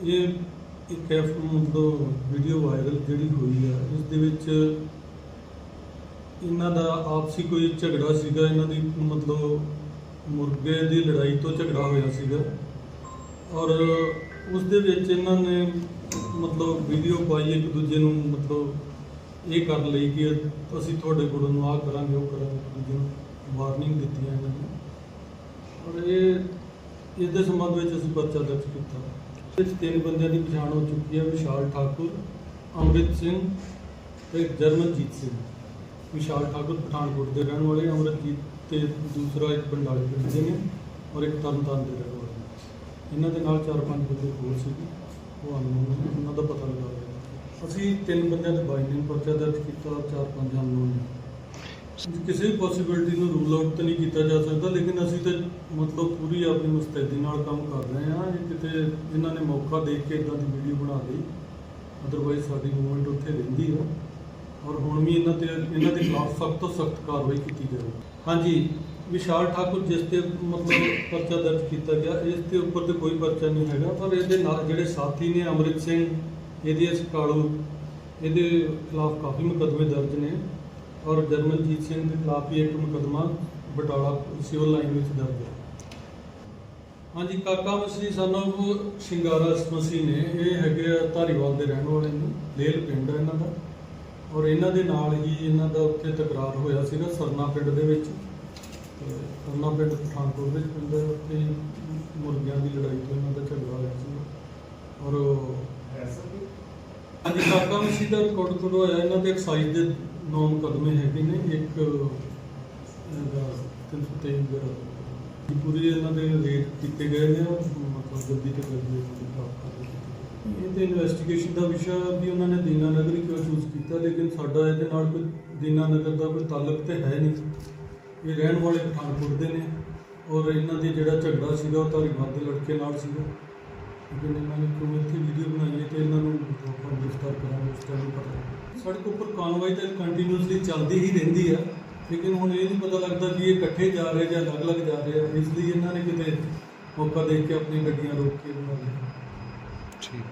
ਇਹ ਇੱਕ ਐਫ ਮਤਲਬ ਵੀਡੀਓ ਵਾਇਰਲ ਜਿਹੜੀ ਹੋਈ ਆ, ਇਸ ਦੇ ਵਿੱਚ ਇਹਨਾਂ ਦਾ ਆਪਸੀ ਕੋਈ ਝਗੜਾ ਸੀਗਾ, ਇਹਨਾਂ ਦੀ ਮਤਲਬ ਮੁਰਗੇ ਦੀ ਲੜਾਈ ਤੋਂ ਝਗੜਾ ਹੋਇਆ ਸੀਗਾ। ਔਰ ਉਸ ਦੇ ਵਿੱਚ ਇਹਨਾਂ ਨੇ ਮਤਲਬ ਵੀਡੀਓ ਪਾਈ ਇੱਕ ਦੂਜੇ ਨੂੰ ਮਤਲਬ ਇਹ ਕਰ ਲਈ ਕਿ ਅਸੀਂ ਤੁਹਾਡੇ ਕੋਲੋਂ ਨੂੰ ਆਹ ਕਰਾਂਗੇ, ਉਹ ਕਰਾਂਗੇ, ਇੱਕ ਦੂਜੇ ਨੂੰ ਵਾਰਨਿੰਗ ਦਿੱਤੀ ਇਹਨਾਂ ਨੇ। ਔਰ ਇਹ ਇਸ ਦੇ ਸੰਬੰਧ ਵਿੱਚ ਅਸੀਂ ਪਰਚਾ ਦਰਜ ਕੀਤਾ। ਇਸ 'ਚ ਤਿੰਨ ਬੰਦਿਆਂ ਦੀ ਪਛਾਣ ਹੋ ਚੁੱਕੀ ਹੈ, ਵਿਸ਼ਾਲ ਠਾਕੁਰ, ਅੰਮ੍ਰਿਤ ਸਿੰਘ ਤੇ ਜਰਮਨਜੀਤ ਸਿੰਘ। ਵਿਸ਼ਾਲ ਠਾਕੁਰ ਪਠਾਨਕੋਟ ਦੇ ਰਹਿਣ ਵਾਲੇ, ਅੰਮ੍ਰਿਤਜੀਤ ਤੇ ਦੂਸਰਾ ਇੱਕ ਬੰਡਾਲੇ ਪਿੰਡ ਦੇ ਨੇ ਔਰ ਇੱਕ ਤਰਨਤਾਰਨ ਦੇ ਰਹਿਣ ਵਾਲੇ ਨੇ। ਇਹਨਾਂ ਦੇ ਨਾਲ ਚਾਰ ਪੰਜ ਬੰਦੇ ਹੋਰ ਸੀਗੇ, ਉਹ ਅਨਨੋਨ ਉਹਨਾਂ ਦਾ ਪਤਾ ਲਗਾ ਰਿਹਾ ਅਸੀਂ ਤਿੰਨ ਬੰਦਿਆਂ ਦੇ ਬਾਈ ਨੇ ਪਰਚਾ ਦਰਜ ਕੀਤਾ ਔਰ ਚਾਰ ਪੰਜ ਅਨਨੋਨ ਨੇ। ਕਿਸੇ ਵੀ ਪੋਸਿਬਿਲਿਟੀ ਨੂੰ ਰੂਲ ਆਊਟ ਤਾਂ ਨਹੀਂ ਕੀਤਾ ਜਾ ਸਕਦਾ, ਲੇਕਿਨ ਅਸੀਂ ਤਾਂ ਮਤਲਬ ਪੂਰੀ ਆਪਣੀ ਮੁਸਤੈਦੀ ਨਾਲ ਕੰਮ ਕਰ ਰਹੇ ਹਾਂ। ਇਹ ਕਿਤੇ ਇਹਨਾਂ ਨੇ ਮੌਕਾ ਦੇਖ ਕੇ ਇਦਾਂ ਦੀ ਵੀਡੀਓ ਬਣਾ ਲਈ ਅਦਰਵਾਈਜ਼ ਸਾਡੀ ਮੂਵਮੈਂਟ ਉੱਥੇ ਰਹਿੰਦੀ ਹੈ। ਔਰ ਹੁਣ ਵੀ ਇਹਨਾਂ ਤੇ, ਇਹਨਾਂ ਦੇ ਖਿਲਾਫ ਸਖਤ ਤੋਂ ਸਖਤ ਕਾਰਵਾਈ ਕੀਤੀ ਜਾਵੇ ਹਾਂਜੀ, ਵਿਸ਼ਾਲ ਠਾਕੁਰ, ਜਿਸ ਤੇ ਮਤਲਬ ਪਰਚਾ ਦਰਜ ਕੀਤਾ ਗਿਆ, ਇਸ ਦੇ ਉੱਪਰ ਤੇ ਕੋਈ ਪਰਚਾ ਨਹੀਂ ਹੈਗਾ, ਪਰ ਇਹਦੇ ਨਾਲ ਜਿਹੜੇ ਸਾਥੀ ਨੇ, ਅੰਮ੍ਰਿਤ ਸਿੰਘ ਇਹਦੇ ਕਾਲੂ, ਇਹਦੇ ਖਿਲਾਫ ਕਾਫੀ ਮੁਕੱਦਮੇ ਦਰਜ ਨੇ। ਔਰ ਜਰਮਨਜੀਤ ਸਿੰਘ ਦੇ ਖਿਲਾਫ ਵੀ ਇੱਕ ਮੁਕੱਦਮਾ ਬਟਾਲਾ ਸਿਵਲ ਲਾਈਨ ਵਿੱਚ ਦਰਜ ਹੈ। ਹਾਂਜੀ ਕਾਕਾ ਮਸੀ ਸਾਨੂੰ ਸ਼ਿੰਗਾਰਾ ਮਸੀ ਨੇ। ਇਹ ਹੈਗੇ ਆ ਧਾਰੀਵਾਲ ਦੇ ਰਹਿਣ ਵਾਲੇ ਨੇ। ਲੇਲ ਪਿੰਡ ਹੈ ਇਹਨਾਂ ਦਾ। ਔਰ ਇਹਨਾਂ ਦੇ ਨਾਲ ਹੀ ਇਹਨਾਂ ਦਾ ਉੱਥੇ ਤਕਰਾਰ ਹੋਇਆ ਸੀਗਾ ਸਰਨਾ ਪਿੰਡ ਦੇ ਵਿੱਚ। ਸਰਨਾ ਪਿੰਡ ਪਠਾਨਕੋਟ ਵਿੱਚ ਪਿੰਡ ਹੈ, ਉੱਥੇ ਮੁਰਗਿਆਂ ਦੀ ਲੜਾਈ ਤੋਂ ਇਹਨਾਂ ਦਾ ਝਗੜਾ ਹੋਇਆ ਸੀ ਔਰ ਅੱਜ ਕਾਕਾ ਦਾ ਰਿਕਾਰਡ ਕਢਵਾਇਆ ਇਹਨਾਂ ਦੇ ਐਕਸਾਈਜ਼ ਦੇ ਨੌ ਮੁਕੱਦਮੇ ਹੈਗੇ ਨੇ, ਇੱਕ, ਇਹਦਾ 323 ਦਾ ਪੂਰੀ ਇਹਨਾਂ ਦੇ ਰੇਟ ਕੀਤੇ ਗਏ ਨੇ, ਮਤਲਬ ਜਲਦੀ ਤੋਂ ਜਲਦੀ ਇਹਨਾਂ ਦੀ ਪ੍ਰਾਪਤ ਕਰ ਦਿੱਤੀ ਇਹ ਤੇ ਇਨਵੈਸਟੀਗੇਸ਼ਨ ਦਾ ਵਿਸ਼ਾ ਵੀ ਉਹਨਾਂ ਨੇ ਦੀਨਾ ਨਗਰ ਹੀ ਕਿਉਂ ਚੂਜ਼ ਕੀਤਾ, ਲੇਕਿਨ ਸਾਡਾ ਇਹਦੇ ਨਾਲ ਕੋਈ ਦੀਨਾ ਨਗਰ ਦਾ ਕੋਈ ਤਾਲੁਕ ਤੇ ਹੈ ਨਹੀਂ। ਇਹ ਰਹਿਣ ਵਾਲੇ ਪਠਾਨਕੋਟ ਦੇ ਨੇ, ਔਰ ਇਹਨਾਂ ਦੀ ਜਿਹੜਾ ਝਗੜਾ ਸੀਗਾ, ਉਹ ਧਾਰੀਵਾਲ ਦੇ ਲੜਕੇ ਨਾਲ ਸੀਗਾ। ਲੇਕਿਨ ਇਹਨਾਂ ਨੇ ਇੱਥੇ ਵੀਡੀਓ ਬਣਾਈ ਹੈ ਤੇ ਇਹਨਾਂ ਨੂੰ ਆਪਾਂ ਗ੍ਰਿਫਤਾਰ ਕਰਾਂਗੇ, ਉਸ ਟਾਈਮ ਪਤਾ ਲੱਗੇਗਾ। ਸੜਕ ਉੱਪਰ ਕਾਨਵਾਈ ਤਾਂ ਕੰਟੀਨਿਊਸਲੀ ਚੱਲਦੀ ਹੀ ਰਹਿੰਦੀ ਹੈ ਲੇਕਿਨ ਹੁਣ ਇਹ ਨਹੀਂ ਪਤਾ ਲੱਗਦਾ ਕਿ ਇਹ ਇਕੱਠੇ ਜਾ ਰਹੇ ਜਾਂ ਅਲੱਗ-ਅਲੱਗ ਜਾ ਰਹੇ ਆ। ਇਸ ਲਈ ਇਹਨਾਂ ਨੇ ਕਿਤੇ ਮੌਕਾ ਦੇਖ ਕੇ ਆਪਣੀ ਗੱਡੀਆਂ ਰੋਕ ਕੇ ਬਣਾ ਲਈਆਂ। ਠੀਕ।